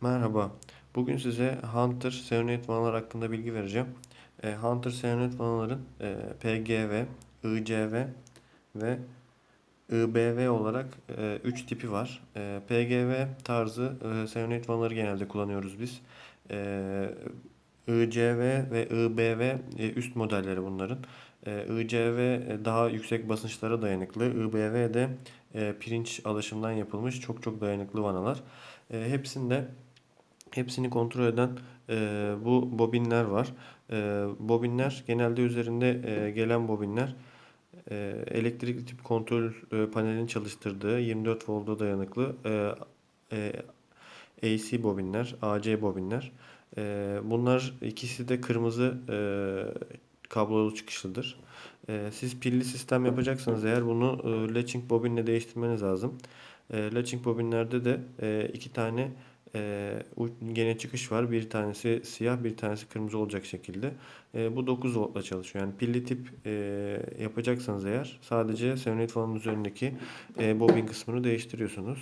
Merhaba. Bugün size Hunter Serenade vanalar hakkında bilgi vereceğim. E, Hunter Serenade vanaların e, PGV, ICV ve IBV olarak 3 tipi var. E, PGV tarzı e, Serenade vanaları genelde kullanıyoruz biz. E, ICV ve IBV e, üst modelleri bunların. E, ICV e, daha yüksek basınçlara dayanıklı. IBV de e, pirinç alaşımdan yapılmış çok çok dayanıklı vanalar. E, hepsinde Hepsini kontrol eden e, bu bobinler var. E, bobinler genelde üzerinde e, gelen bobinler e, elektrik tip kontrol e, panelinin çalıştırdığı 24 volta dayanıklı e, e, AC bobinler, AC bobinler. E, bunlar ikisi de kırmızı e, kablolu çıkışlıdır. E, siz pilli sistem yapacaksanız eğer bunu e, latching bobinle değiştirmeniz lazım. E, latching bobinlerde de e, iki tane e, gene çıkış var. Bir tanesi siyah, bir tanesi kırmızı olacak şekilde. E, bu 9 voltla çalışıyor. Yani pilli tip e, yapacaksanız eğer sadece Serenade fanın üzerindeki e, bobin kısmını değiştiriyorsunuz.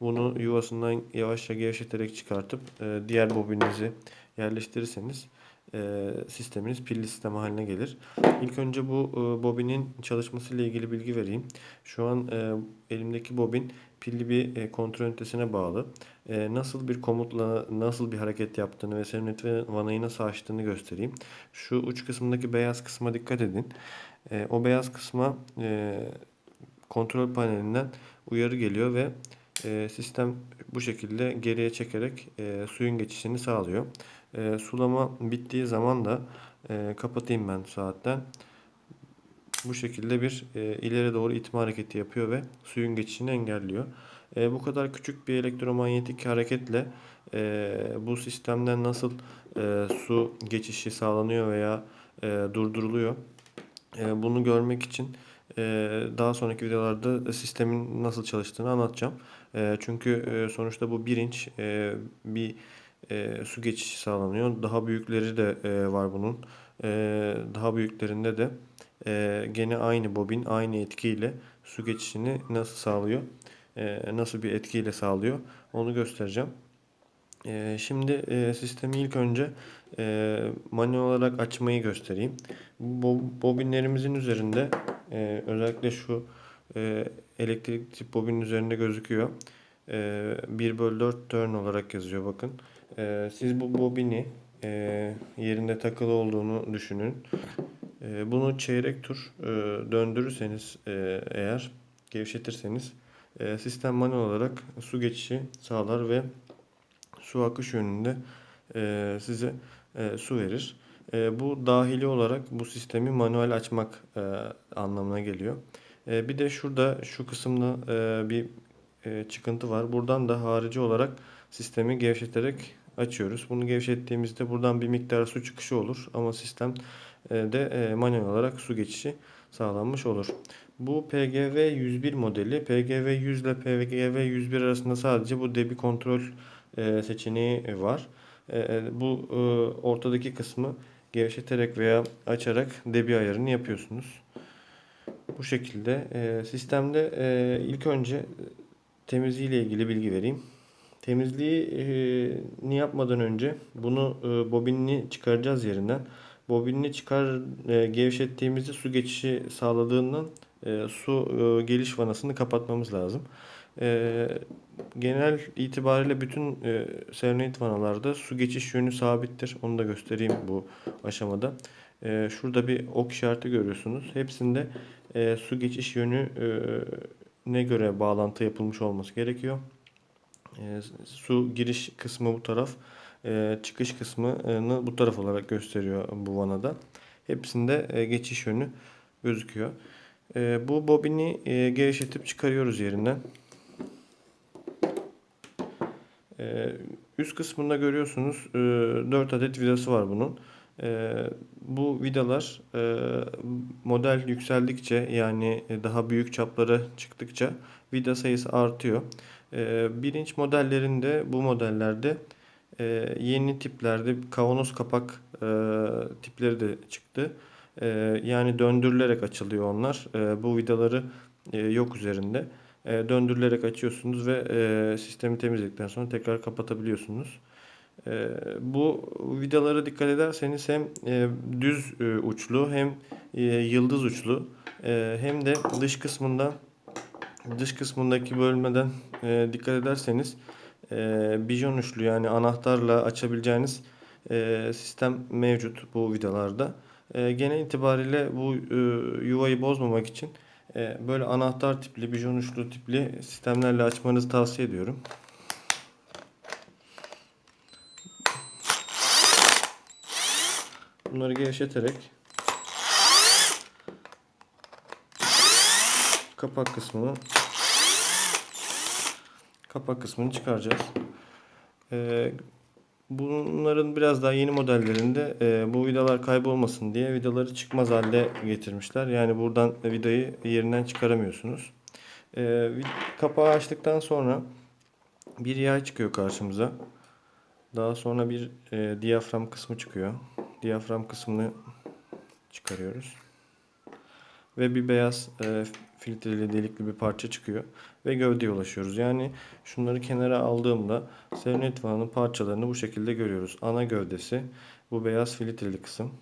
Bunu yuvasından yavaşça gevşeterek çıkartıp e, diğer bobininizi yerleştirirseniz e, sisteminiz pilli sistem haline gelir. İlk önce bu e, bobinin çalışması ile ilgili bilgi vereyim. Şu an e, elimdeki bobin pilli bir e, kontrol ünitesine bağlı. E, nasıl bir komutla nasıl bir hareket yaptığını ve serenit ve vanayı nasıl açtığını göstereyim. Şu uç kısmındaki beyaz kısma dikkat edin. E, o beyaz kısma e, kontrol panelinden uyarı geliyor ve e, sistem bu şekilde geriye çekerek e, suyun geçişini sağlıyor. E, sulama bittiği zaman da e, kapatayım ben saatten. Bu şekilde bir e, ileri doğru itme hareketi yapıyor ve suyun geçişini engelliyor. E, bu kadar küçük bir elektromanyetik hareketle e, bu sistemden nasıl e, su geçişi sağlanıyor veya e, durduruluyor. E, bunu görmek için e, daha sonraki videolarda sistemin nasıl çalıştığını anlatacağım. E, çünkü e, sonuçta bu bir inç e, bir e, su geçişi sağlanıyor. Daha büyükleri de e, var bunun. E, daha büyüklerinde de e, gene aynı bobin aynı etkiyle su geçişini nasıl sağlıyor, e, nasıl bir etkiyle sağlıyor onu göstereceğim. E, şimdi e, sistemi ilk önce e, manuel olarak açmayı göstereyim. Bu bobinlerimizin üzerinde e, özellikle şu e, elektrik tip bobinin üzerinde gözüküyor. E, 1 bölü 4 turn olarak yazıyor bakın. E, siz bu bobini e, yerinde takılı olduğunu düşünün. E, bunu çeyrek tur e, döndürürseniz e, eğer gevşetirseniz e, sistem manuel olarak su geçişi sağlar ve su akış yönünde size su verir. Bu dahili olarak bu sistemi manuel açmak anlamına geliyor. Bir de şurada şu kısımda bir çıkıntı var. Buradan da harici olarak sistemi gevşeterek açıyoruz. Bunu gevşettiğimizde buradan bir miktar su çıkışı olur ama sistem de e, manuel olarak su geçişi sağlanmış olur. Bu PGV 101 modeli. PGV 100 ile PGV 101 arasında sadece bu debi kontrol e, seçeneği var. Bu ortadaki kısmı gevşeterek veya açarak debi ayarını yapıyorsunuz. Bu şekilde sistemde ilk önce temizliği ile ilgili bilgi vereyim. Temizliğini yapmadan önce bunu bobinini çıkaracağız yerinden. Bobinini çıkar e, gevşettiğimizde su geçişi sağladığından e, su e, geliş vanasını kapatmamız lazım. E, genel itibariyle bütün e, Serenade vanalarda su geçiş yönü sabittir. Onu da göstereyim bu aşamada. E, şurada bir ok işareti görüyorsunuz. Hepsinde e, su geçiş yönü e, ne göre bağlantı yapılmış olması gerekiyor. E, su giriş kısmı bu taraf çıkış kısmını bu taraf olarak gösteriyor bu vanada. Hepsinde e, geçiş yönü gözüküyor. E, bu bobini e, gevşetip çıkarıyoruz yerinden. E, üst kısmında görüyorsunuz e, 4 adet vidası var bunun. E, bu vidalar e, model yükseldikçe yani daha büyük çaplara çıktıkça vida sayısı artıyor. E, birinci modellerinde bu modellerde e, yeni tiplerde kavanoz kapak e, tipleri de çıktı. E, yani döndürülerek açılıyor onlar. E, bu vidaları e, yok üzerinde. e, döndürülerek açıyorsunuz ve e, sistemi temizledikten sonra tekrar kapatabiliyorsunuz. E, bu vidalara dikkat ederseniz hem e, düz e, uçlu hem e, yıldız uçlu e, hem de dış kısmından dış kısmındaki bölmeden e, dikkat ederseniz e, bijon uçlu yani anahtarla açabileceğiniz e, sistem mevcut bu vidalarda. E, genel itibariyle bu e, yuvayı bozmamak için e, böyle anahtar tipli, bijon uçlu tipli sistemlerle açmanızı tavsiye ediyorum. Bunları gevşeterek kapak kısmını kapak kısmını çıkaracağız. Ee, bunların biraz daha yeni modellerinde e, bu vidalar kaybolmasın diye vidaları çıkmaz halde getirmişler. Yani buradan vidayı yerinden çıkaramıyorsunuz. Ee, kapağı açtıktan sonra bir yay çıkıyor karşımıza. Daha sonra bir e, diyafram kısmı çıkıyor. Diyafram kısmını çıkarıyoruz. Ve bir beyaz e, filtreli delikli bir parça çıkıyor. Ve gövdeye ulaşıyoruz. Yani şunları kenara aldığımda Sevnet vanının parçalarını bu şekilde görüyoruz. Ana gövdesi bu beyaz filtreli kısım.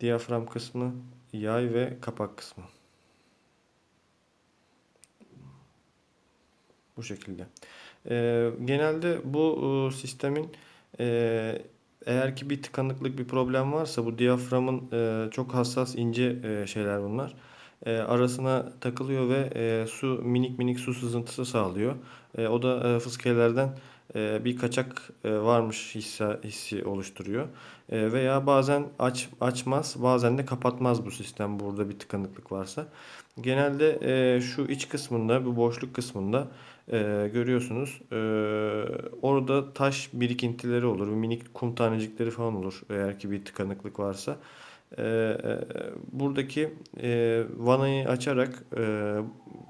Diyafram kısmı, yay ve kapak kısmı. Bu şekilde. Ee, genelde bu e, sistemin e, eğer ki bir tıkanıklık bir problem varsa bu diyaframın e, çok hassas ince e, şeyler bunlar. E, arasına takılıyor ve e, su minik minik su sızıntısı sağlıyor. E, o da e, fıskiyelerden e, bir kaçak e, varmış hissi, hissi oluşturuyor. E, veya bazen aç açmaz, bazen de kapatmaz bu sistem burada bir tıkanıklık varsa. Genelde e, şu iç kısmında, bu boşluk kısmında e, görüyorsunuz. E, orada taş birikintileri olur, minik kum tanecikleri falan olur eğer ki bir tıkanıklık varsa. E, e, buradaki e, vanayı açarak, e,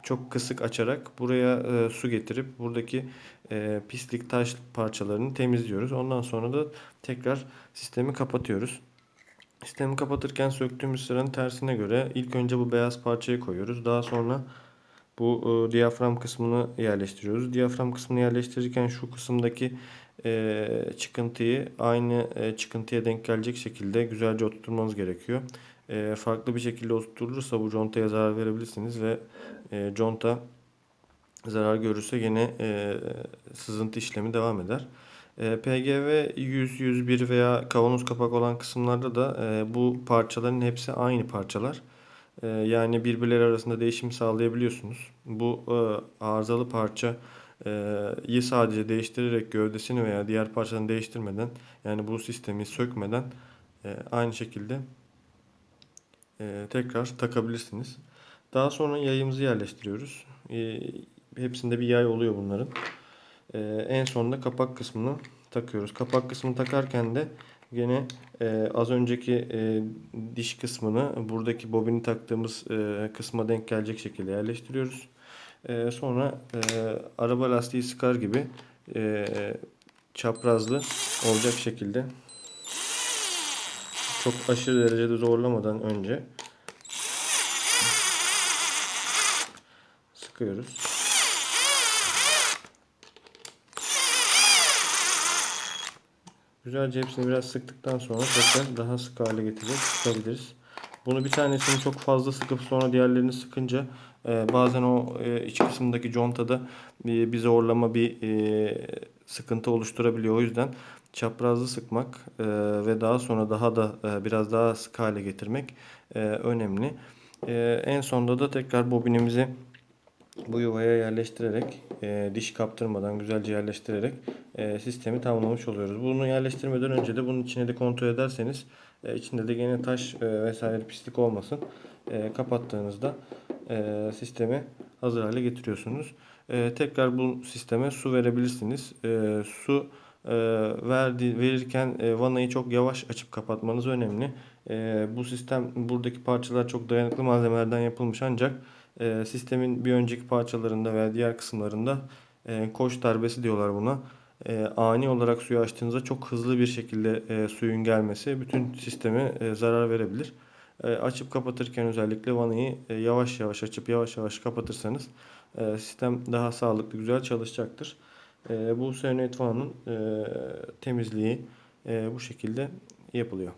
çok kısık açarak buraya e, su getirip buradaki e, pislik taş parçalarını temizliyoruz. Ondan sonra da tekrar sistemi kapatıyoruz. Sistemi kapatırken söktüğümüz sıranın tersine göre ilk önce bu beyaz parçayı koyuyoruz. Daha sonra bu e, diyafram kısmını yerleştiriyoruz. Diyafram kısmını yerleştirirken şu kısımdaki e, çıkıntıyı aynı e, çıkıntıya denk gelecek şekilde güzelce oturtmanız gerekiyor. E, farklı bir şekilde oturtulursa bu contaya zarar verebilirsiniz ve e, conta zarar görürse yine e, sızıntı işlemi devam eder. E, PGV 100, 101 veya kavanoz kapak olan kısımlarda da e, bu parçaların hepsi aynı parçalar. E, yani birbirleri arasında değişim sağlayabiliyorsunuz. Bu e, arızalı parçayı sadece değiştirerek gövdesini veya diğer parçalarını değiştirmeden yani bu sistemi sökmeden e, aynı şekilde e, tekrar takabilirsiniz. Daha sonra yayımızı yerleştiriyoruz. E, hepsinde bir yay oluyor bunların. En sonunda kapak kısmını takıyoruz. Kapak kısmını takarken de Gene e, az önceki e, diş kısmını buradaki bobini taktığımız e, kısma denk gelecek şekilde yerleştiriyoruz. E, sonra e, araba lastiği sıkar gibi e, çaprazlı olacak şekilde çok aşırı derecede zorlamadan önce sıkıyoruz. Güzelce hepsini biraz sıktıktan sonra tekrar daha sık hale getirip sıkabiliriz. Bunu bir tanesini çok fazla sıkıp sonra diğerlerini sıkınca e, bazen o e, iç kısımdaki contada bir, bir zorlama bir e, sıkıntı oluşturabiliyor. O yüzden çaprazlı sıkmak e, ve daha sonra daha da e, biraz daha sık hale getirmek e, önemli. E, en sonunda da tekrar bobinimizi bu yuvaya yerleştirerek e, diş kaptırmadan güzelce yerleştirerek e, sistemi tamamlamış oluyoruz. Bunu yerleştirmeden önce de bunun içine de kontrol ederseniz e, içinde de gene taş e, vesaire pislik olmasın. E, kapattığınızda e, sistemi hazır hale getiriyorsunuz. E, tekrar bu sisteme su verebilirsiniz. E, su e, verdi, verirken e, vanayı çok yavaş açıp kapatmanız önemli. E, bu sistem buradaki parçalar çok dayanıklı malzemelerden yapılmış ancak e, sistemin bir önceki parçalarında veya diğer kısımlarında e, koç darbesi diyorlar buna. E, ani olarak suyu açtığınızda çok hızlı bir şekilde e, suyun gelmesi bütün sisteme e, zarar verebilir. E, açıp kapatırken özellikle vanayı e, yavaş yavaş açıp yavaş yavaş kapatırsanız e, sistem daha sağlıklı güzel çalışacaktır. E, bu serenade vananın e, temizliği e, bu şekilde yapılıyor.